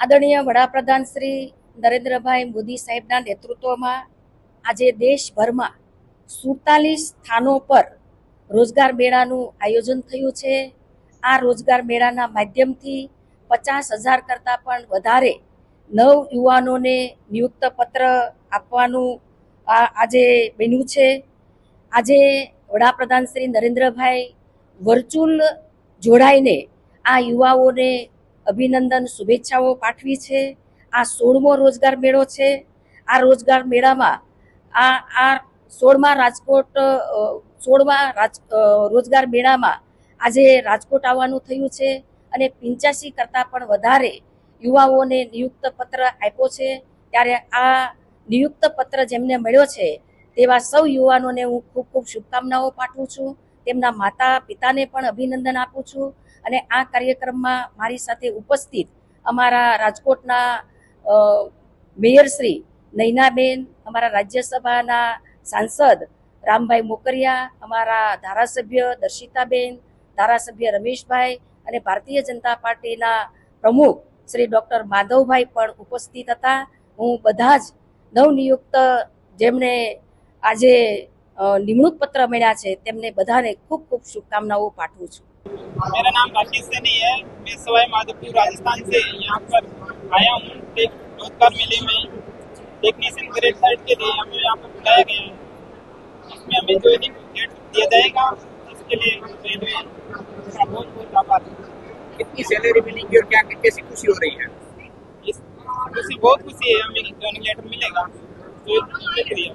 આદરણીય વડાપ્રધાન શ્રી નરેન્દ્રભાઈ મોદી સાહેબના નેતૃત્વમાં આજે દેશભરમાં સુડતાલીસ સ્થાનો પર રોજગાર મેળાનું આયોજન થયું છે. આ રોજગાર મેળાના માધ્યમથી પચાસ હજાર કરતાં પણ વધારે નવ યુવાનોને નિયુક્ત પત્ર આપવાનું આજે બન્યું છે. આજે વડાપ્રધાન શ્રી નરેન્દ્રભાઈ વર્ચ્યુઅલ જોડાઈને આ યુવાઓને અભિનંદન, શુભેચ્છાઓ પાઠવી છે. આ સોળમો રોજગાર મેળો છે. આ રોજગાર મેળામાં આ આ સોળમા રાજકોટ સોળમા રાજ રોજગાર મેળામાં આજે રાજકોટ આવવાનું થયું છે અને પિંચ્યાસી કરતાં પણ વધારે યુવાઓને નિયુક્ત પત્ર આપ્યો છે. ત્યારે આ નિયુક્ત પત્ર જેમને મળ્યો છે તેવા સૌ યુવાનોને હું ખૂબ ખૂબ શુભકામનાઓ પાઠવું છું. તેમના માતા પિતાને પણ અભિનંદન આપું છું અને આ કાર્યક્રમમાં મારી સાથે ઉપસ્થિત અમારા રાજકોટના મેયરશ્રી નૈનાબેન, અમારા રાજ્યસભાના સાંસદ રામભાઈ મોકરિયા, અમારા ધારાસભ્ય દર્શિતાબેન, ધારાસભ્ય રમેશભાઈ અને ભારતીય જનતા પાર્ટીના પ્રમુખ શ્રી ડૉક્ટર માધવભાઈ પણ ઉપસ્થિત હતા. હું બધા જ નવનિયુક્ત જેમણે આજે નિમણૂક પત્ર મળ્યા છે તેમને બધાને ખૂબ ખૂબ શુભકામનાઓ પાઠવું છું मेरा नाम राकेश सैनी है मैं सवाई माधोपुर राजस्थान से यहाँ पर आया हूँ एक रोजगार मेले में टेक्नीशियन ग्रेड साइड के लिए हमें यहाँ पर बुलाया गया है इसमें हमें ज्वाइनिंग डेट दिया जाएगा इसके लिए रेलवे का बहुत बहुत आभार कितनी सैलरी मिलेगी और क्या कैसी खुशी हो रही है इस खुशी बहुत खुशी है हमें ज्वाइनिंग लेटर मिलेगा तो इसके लिए